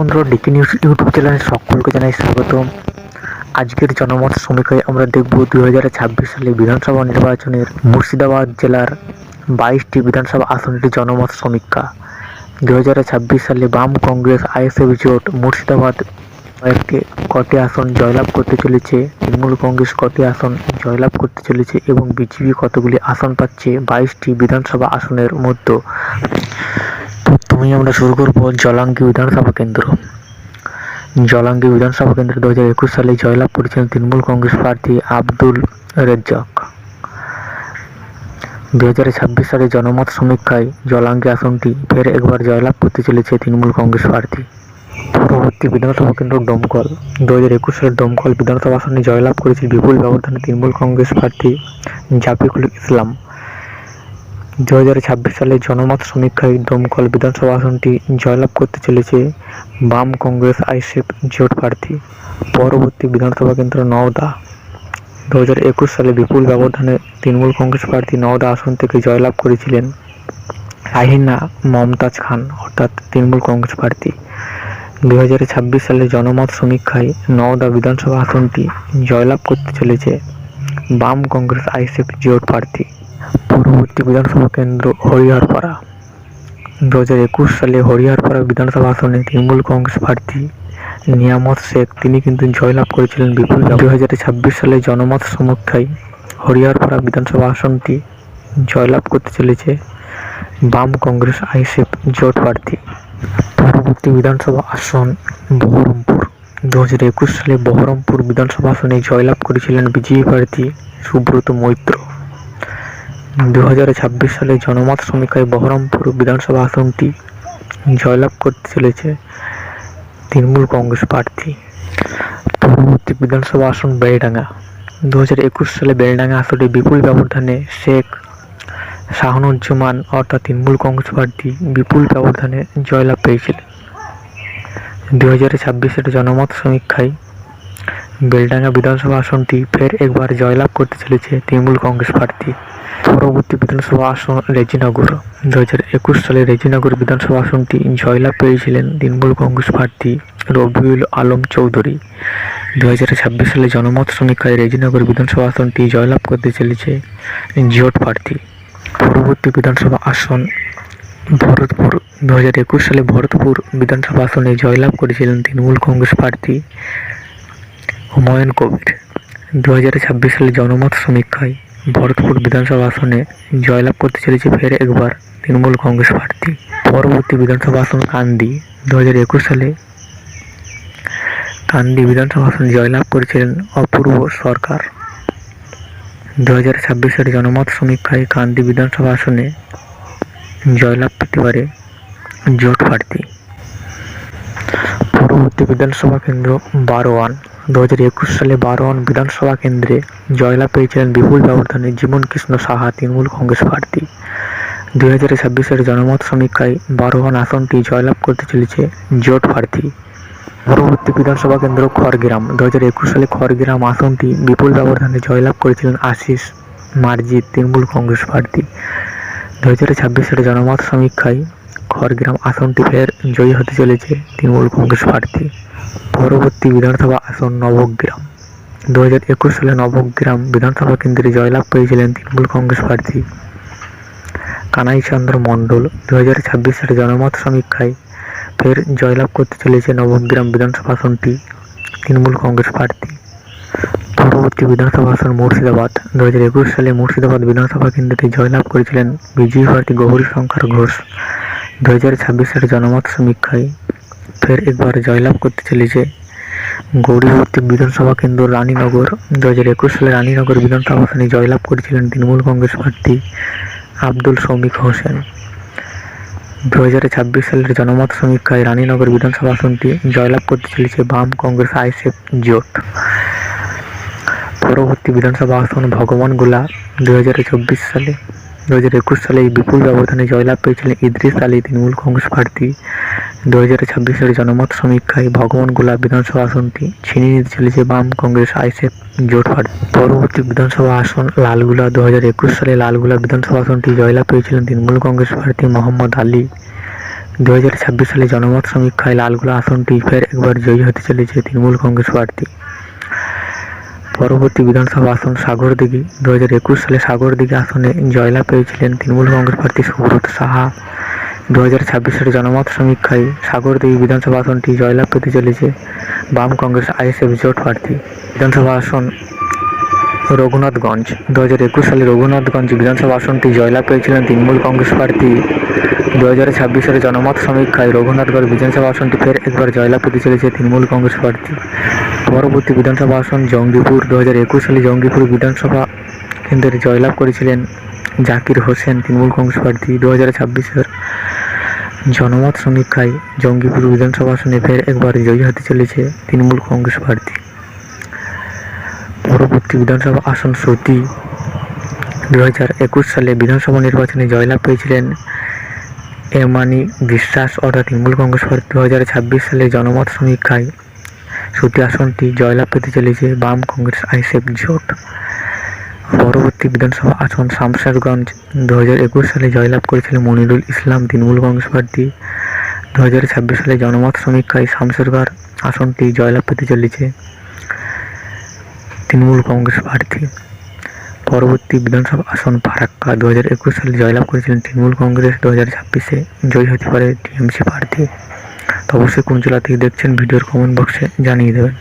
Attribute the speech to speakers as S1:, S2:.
S1: বন্ধুরা decay news YouTube চ্যানেলে সকলকে জানাই স্বাগতম। আজকের জনমত সমীক্ষায় আমরা দেখব দুই হাজার ছাব্বিশ সালে বিধানসভা নির্বাচনের মুর্শিদাবাদ জেলার বাইশটি বিধানসভা আসনের জনমত সমীক্ষা। দু হাজার ছাব্বিশ সালে বাম কংগ্রেস আইএসএফ জোট মুর্শিদাবাদ কয়েকটি কটি আসন জয়লাভ করতে চলেছে, তৃণমূল কংগ্রেস কটি আসন জয়লাভ করতে চলেছে এবং বিজেপি কতগুলি আসন পাচ্ছে বাইশটি বিধানসভা আসনের মধ্যে। প্রথমেই আমরা শুরু করব জলাঙ্গি বিধানসভা কেন্দ্র। জলাঙ্গি বিধানসভা কেন্দ্র দু হাজার একুশ সালে জয়লাভ করেছিলেন তৃণমূল কংগ্রেস প্রার্থী আব্দুল রেজ্জাক। দু হাজার ছাব্বিশ সালে জনমত সমীক্ষায় জলাঙ্গি আসনটি ফের একবার জয়লাভ করতে চলেছে তৃণমূল কংগ্রেস প্রার্থী। পরবর্তী বিধানসভা কেন্দ্র দমকল। দু হাজার একুশ সালে দমকল বিধানসভা আসনে জয়লাভ করেছে বিপুল ব্যবধানে তৃণমূল কংগ্রেস প্রার্থী জাফিকুল ইসলাম। দু হাজার ছাব্বিশ সালে জনমত সমীক্ষায় দমকল বিধানসভা আসনটি জয়লাভ করতে চলেছে বাম কংগ্রেস আইসেফ জোট প্রার্থী। পরবর্তী বিধানসভা কেন্দ্র নওদা। দু হাজার একুশ সালে বিপুল ব্যবধানে তৃণমূল কংগ্রেস প্রার্থী নওদা আসন থেকে জয়লাভ করেছিলেন রাহিনা মমতাজ খান, অর্থাৎ তৃণমূল কংগ্রেস প্রার্থী। দু হাজার ছাব্বিশ সালে জনমত সমীক্ষায় নওদা বিধানসভা আসনটি জয়লাভ করতে চলেছে বাম কংগ্রেস আইসেফ জোট প্রার্থী। পরবর্তী বিধানসভা কেন্দ্র হরিহরপাড়া। দু হাজার একুশ সালে হরিহরপাড়া বিধানসভা আসনে তৃণমূল কংগ্রেস প্রার্থী নিয়ামত শেখ, তিনি কিন্তু জয়লাভ করেছিলেন বিপুল দু হাজার ছাব্বিশ সালে জনমত সমীক্ষায় হরিহরপাড়া বিধানসভা আসনটি জয়লাভ করতে চলেছে বাম কংগ্রেস আইসেফ জোট প্রার্থী। পরবর্তী বিধানসভা আসন বহরমপুর। দু হাজার একুশ সালে বহরমপুর বিধানসভা আসনে জয়লাভ করেছিলেন বিজেপি প্রার্থী সুব্রত মৈত্র। দু হাজার ছাব্বিশ সালে জনমত সমীক্ষায় বহরমপুর বিধানসভা আসনটি জয়লাভ করতে চলেছে তৃণমূল কংগ্রেস প্রার্থী। পরবর্তী বিধানসভা আসন বেলডাঙ্গা। দু হাজার একুশ সালে বেলডাঙ্গা আসনে বিপুল ব্যবধানে শেখ শাহানুজ্জামান অর্থাৎ তৃণমূল কংগ্রেস প্রার্থী বিপুল ব্যবধানে জয়লাভ পেয়েছিলেন। দু হাজার ছাব্বিশ সালে জনমত সমীক্ষায় বেলডাঙ্গা বিধানসভা আসনটি ফের একবার জয়লাভ করতে চলেছে তৃণমূল কংগ্রেস প্রার্থী। পরবর্তী বিধানসভা আসন রেজিনগর। দু হাজার একুশ সালে রেজিনগর বিধানসভা আসনটি জয়লাভ পেয়েছিলেন তৃণমূল কংগ্রেস প্রার্থী রবিউল আলম চৌধুরী। দু হাজার ছাব্বিশ সালে জনমত সমীক্ষায় রেজিনগর বিধানসভা আসনটি জয়লাভ করতে চলেছে জিওট প্রার্থী। পরবর্তী বিধানসভা আসন ভরতপুর। দু হাজার একুশ সালে ভরতপুর বিধানসভা আসনে জয়লাভ করেছিলেন তৃণমূল কংগ্রেস প্রার্থী হুমায়ুন কবির। দু হাজার ছাব্বিশ সালে জনমত সমীক্ষায় ভরতপুর বিধানসভা আসনে জয়লাভ করতে চলেছে ফের একবার তৃণমূল কংগ্রেস প্রার্থী। পরবর্তী বিধানসভা আসন কান্দি। দু হাজার একুশ সালে কান্দি বিধানসভা আসনে জয়লাভ করেছিলেন অপূর্ব সরকার। দু হাজার ছাব্বিশ সালে জনমত সমীক্ষায় কান্দি বিধানসভা আসনে জয়লাভ পেতে পারে জোট প্রার্থী। পরবর্তী বিধানসভা কেন্দ্র বারোয়ান। দু হাজার একুশ সালে বারোয়ান বিধানসভা কেন্দ্রে জয়লাভ পেয়েছিলেন বিপুল ব্যবধানে জীবন কৃষ্ণ সাহা তৃণমূল কংগ্রেস প্রার্থী। দু হাজার ছাব্বিশের জনমত সমীক্ষায় বারোয়ান আসনটি জয়লাভ করতে চলেছে জোট প্রার্থী। পরবর্তী বিধানসভা কেন্দ্র খড়গ্রাম। দু হাজার একুশ সালে খড়গ্রাম আসনটি বিপুল ব্যবধানে জয়লাভ করেছিলেন আশিস মার্জিত তৃণমূল কংগ্রেস প্রার্থী। দু হাজার ছাব্বিশ সালে জনমত সমীক্ষায় খড়গ্রাম আসনটি ফের জয়ী হতে চলেছে তৃণমূল কংগ্রেস প্রার্থী। পরবর্তী বিধানসভা আসন নবগ্রাম। দু হাজার একুশ সালে নবগ্রাম বিধানসভা কেন্দ্রে জয়লাভ পেয়েছিলেন তৃণমূল কংগ্রেস প্রার্থী কানাই চন্দ্র মণ্ডল। দু হাজার ছাব্বিশ সালে জনমত সমীক্ষায় ফের জয়লাভ করতে চলেছে নবগ্রাম বিধানসভা আসনটি তৃণমূল কংগ্রেস প্রার্থী। পরবর্তী বিধানসভা আসন মুর্শিদাবাদ। দু হাজার একুশ সালে মুর্শিদাবাদ বিধানসভা কেন্দ্রটি জয়লাভ করেছিলেন বিজয়ী প্রার্থী গৌরী শঙ্কর ঘোষ। দু হাজার ছাব্বিশ সালে জনমত সমীক্ষায় ফের একবার জয়লাভ করতে চলেছে গৌরীবর্তী বিধানসভা কেন্দ্র রানীনগর। দু হাজার একুশ সালে রানীনগর বিধানসভা আসনে জয়লাভ করেছিলেন তৃণমূল কংগ্রেস প্রার্থী আব্দুল শৌমিক হোসেন। দু হাজার ছাব্বিশ সালের জনমত সমীক্ষায় রানীনগর বিধানসভা আসনটি জয়লাভ করতে চলেছে বাম কংগ্রেস আইসেফ জোট। পরবর্তী বিধানসভা আসন ভগবানগোলা দু হাজার চব্বিশ সালে। দু হাজার একুশ সালে বিপুল ব্যবধানে জয়লাভ পেয়েছিলেন ইদ্রিস আলী তৃণমূল কংগ্রেস প্রার্থী। দু হাজার ছাব্বিশ সালে জনমত সমীক্ষায় ভগবানগোলা বিধানসভা আসনটি ছিনিয়ে নিতে চলেছে বাম কংগ্রেস আইসেফ জোট প্রার্থী পরবর্তী বিধানসভা আসন লালগুলা। দু হাজার একুশ সালে লালগুলা বিধানসভা আসনটি জয়লাভ পেয়েছিলেন তৃণমূল কংগ্রেস প্রার্থী মোহাম্মদ আলী। দু হাজার ছাব্বিশ সালে জনমত সমীক্ষায় লালগুলা আসনটি ফের একবার জয়ী হতে চলেছে তৃণমূল কংগ্রেস প্রার্থী। পরবর্তী বিধানসভা আসন সাগরদিঘি দু হাজার একুশ সালে সাগরদিঘি আসনে জয়লাভ পেয়েছিলেন তৃণমূল কংগ্রেস প্রার্থী সুব্রত সাহা। দু হাজার ছাব্বিশ সালে জনমত সমীক্ষায় সাগরদিঘি বিধানসভা আসনটি জয়লাভ পেতে চলেছে বাম কংগ্রেস আইএসএফ জোট প্রার্থী। বিধানসভা আসন রঘুনাথগঞ্জ। দু হাজার একুশ সালে রঘুনাথগঞ্জ বিধানসভা আসনটি জয়লাভ পেয়েছিলেন তৃণমূল কংগ্রেস প্রার্থী দু হাজার ছাব্বিশ সালে জনমত সমীক্ষায় রঘুনাথগড় বিধানসভা আসনটি ফের একবার জয়লাভ পেতে চলেছে তৃণমূল কংগ্রেস প্রার্থী। পরবর্তী বিধানসভা আসন জঙ্গিপুর। দু হাজার একুশ সালে জঙ্গিপুর বিধানসভা কেন্দ্রে জয়লাভ করেছিলেন জাকির হোসেন, তৃণমূল কংগ্রেস প্রার্থী। দু হাজার ছাব্বিশের জনমত সমীক্ষায় জঙ্গিপুর বিধানসভা আসনে ফের একবার জয়ী হতে চলেছে তৃণমূল কংগ্রেস প্রার্থী। পরবর্তী বিধানসভা আসন সতী দু হাজার একুশ সালে বিধানসভা নির্বাচনে জয়লাভ পেয়েছিলেন এমানি বিশ্বাস অর্থাৎ তৃণমূল কংগ্রেস দু হাজার ছাব্বিশ সালে জনমত সমীক্ষায় সতী আসনটি জয়লাভ পেতে চলেছে বাম কংগ্রেস আইসেফ জোট। পরবর্তী বিধানসভা আসন শামশেরগঞ্জ দু হাজার একুশ সালে জয়লাভ করেছিলেন মনিরুল ইসলাম তৃণমূল কংগ্রেস প্রার্থী দু হাজার ছাব্বিশ সালে জনমত সমীক্ষায় শামশেরগড় আসনটি জয়লাভ পেতে চলেছে তৃণমূল কংগ্রেস প্রার্থী পরবর্তী বিধানসভা আসন ফারাক্কা দু হাজার একুশ সালে জয়লাভ করেছিলেন তৃণমূল কংগ্রেস দু হাজার ছাব্বিশে। জয়ী হতে পারে টিএমসি প্রার্থী। তো অবশ্যই কোন জেলা থেকে দেখছেন, ভিডিওর কমেন্ট বক্সে জানিয়ে দেবেন।